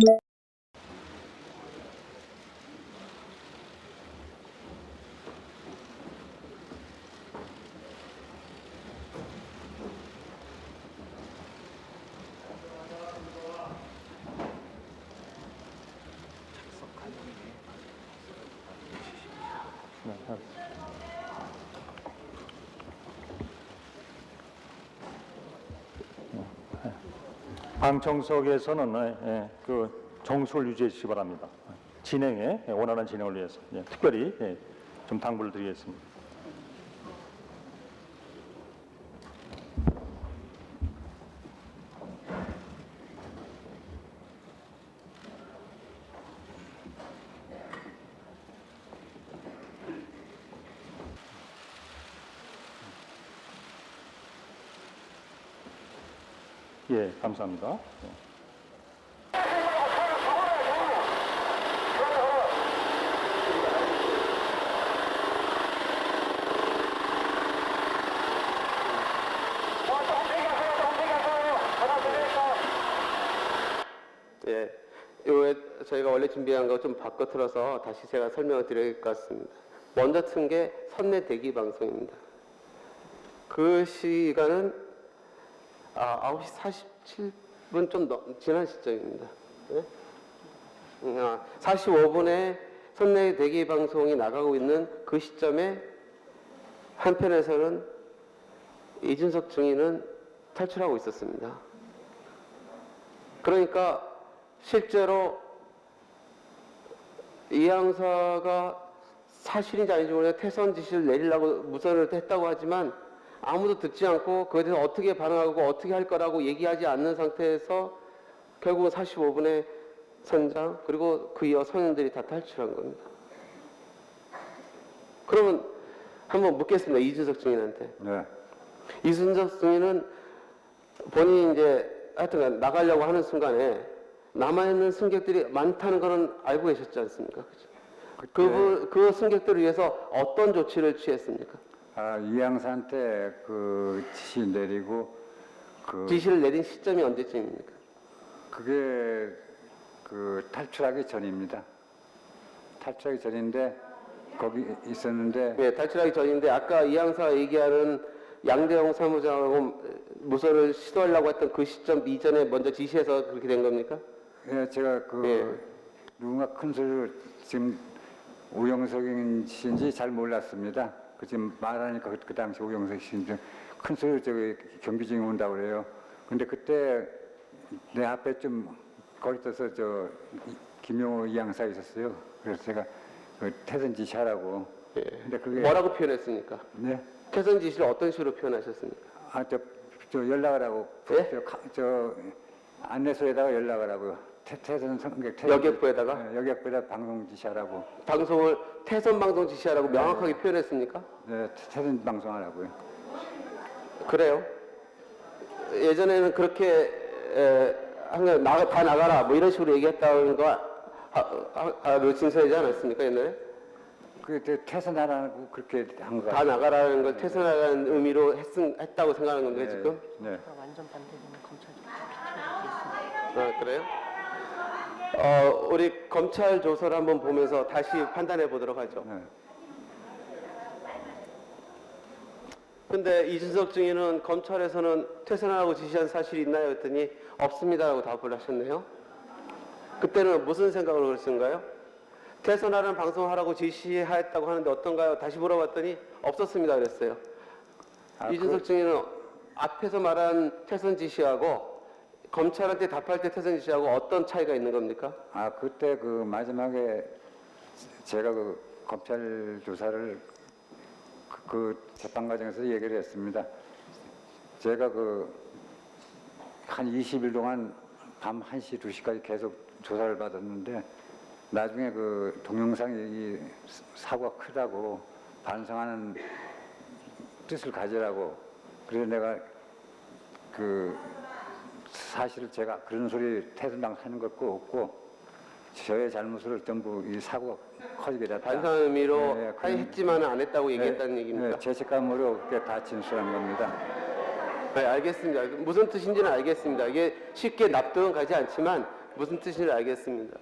네, 잘. 방청석에서는 예, 예, 그 정수를 유지해 주시기 바랍니다. 진행에 예, 원활한 진행을 위해서 예, 특별히 예, 좀 당부를 드리겠습니다. 예, 감사합니다. 예. 저희가 원래 준비한 거 좀 바꿔 틀어서 다시 제가 설명을 드릴 것 같습니다. 먼저 튼 게 선내 대기 방송입니다. 그 시간은 아, 9시 47분 좀 넘, 지난 시점입니다. 예? 음, 아, 45분에 선내 대기 방송이 나가고 있는 그 시점에 한편에서는 이준석 증인은 탈출하고 있었습니다. 그러니까 실제로 이 양사가 사실인지 아닌지 모르겠는데 퇴선 지시를 내리려고 무선을 했다고 하지만 아무도 듣지 않고 그에 대해서 어떻게 반응하고 어떻게 할 거라고 얘기하지 않는 상태에서 결국은 45분에 선장 그리고 그 이어 선원들이 다 탈출한 겁니다. 그러면 한번 묻겠습니다. 이준석 증인한테. 네. 이순석 승인은 본인이 이제 하여튼 나가려고 하는 순간에 남아있는 승객들이 많다는 거는 알고 계셨지 않습니까? 그죠? 그, 부- 그 승객들을 위해서 어떤 조치를 취했습니까? 아, 이양사한테 그 지시 내리고 그 지시를 내린 시점이 언제쯤입니까? 그게 그 탈출하기 전입니다. 탈출하기 전인데 거기 있었는데 네, 탈출하기 전인데 아까 이양사가 얘기하는 양대영 사무장하고 무선을 시도하려고 했던 그 시점 이전에 먼저 지시해서 그렇게 된 겁니까? 예, 제가 그 예. 누군가 큰 소리를 지금 우영석인 씨인지 잘 몰랐습니다. 그 지금 말하니까 그, 그 당시 우영석 씨인지 큰 소리로 저기 경비증이 온다고 그래요. 근데 그때 내 앞에 좀 거기 떠서 저 이- 김용호 이 양사 있었어요. 그래서 제가 그 태선 지시하라고. 예. 근데 그게 뭐라고 표현했습니까? 네. 퇴선 지시를 어떤 식으로 표현하셨습니까? 아, 저, 저 연락을 하고, 예? 저, 카- 저 안내소에다가 연락을 하고요. 태, 태선 태선- 여객부에다가? 네, 여객부에다 방송 지시하라고. 방송을 태선 방송 지시하라고 명확하게 표현했습니까? 네, 태- 태선 방송하라고요. 그래요. 예전에는 그렇게 에, 항상 나가, 다 나가라 뭐 이런 식으로 얘기했다는 거 아, 아, 진술하지 않았습니까 옛날에? 그 저, 태선하라고 그렇게 한 거 다. 나가라는 걸 퇴선하라는 의미로 했, 했다고 생각하는 건데 지금? 네. 완전 반대되는 검찰. 아, 그래요? 어, 우리 검찰 조서를 한번 보면서 다시 판단해 보도록 하죠. 네. 근데 이준석 증인은 검찰에서는 퇴선하라고 지시한 사실이 있나요? 했더니 없습니다라고 답을 하셨네요. 그때는 무슨 생각으로 그러신가요? 퇴선하라는 방송하라고 지시했다고 하는데 어떤가요? 다시 물어봤더니 없었습니다 그랬어요. 아, 이준석 증인은 앞에서 말한 퇴선 지시하고 검찰한테 답할 때 퇴선 지시하고 어떤 차이가 있는 겁니까? 아, 그때 그 마지막에 제가 그 검찰 조사를 그, 그 재판 과정에서 얘기를 했습니다. 제가 그 한 20일 동안 밤 1시, 2시까지 계속 조사를 받았는데 나중에 그 동영상이 이 사고가 크다고 반성하는 뜻을 가지라고 그래서 내가 그 사실 제가 그런 소리 태선방 하는 것도 없고 저의 잘못을 전부 이 사고가 커지게 됐다. 반성 의미로 네, 네, 그런- 했지만은 안 했다고 얘기했다는 네, 얘기입니까? 네, 죄책감으로 그렇게 다 진술한 겁니다. 네, 알겠습니다. 무슨 뜻인지는 알겠습니다. 이게 쉽게 납득은 가지 않지만 무슨 뜻인지 알겠습니다.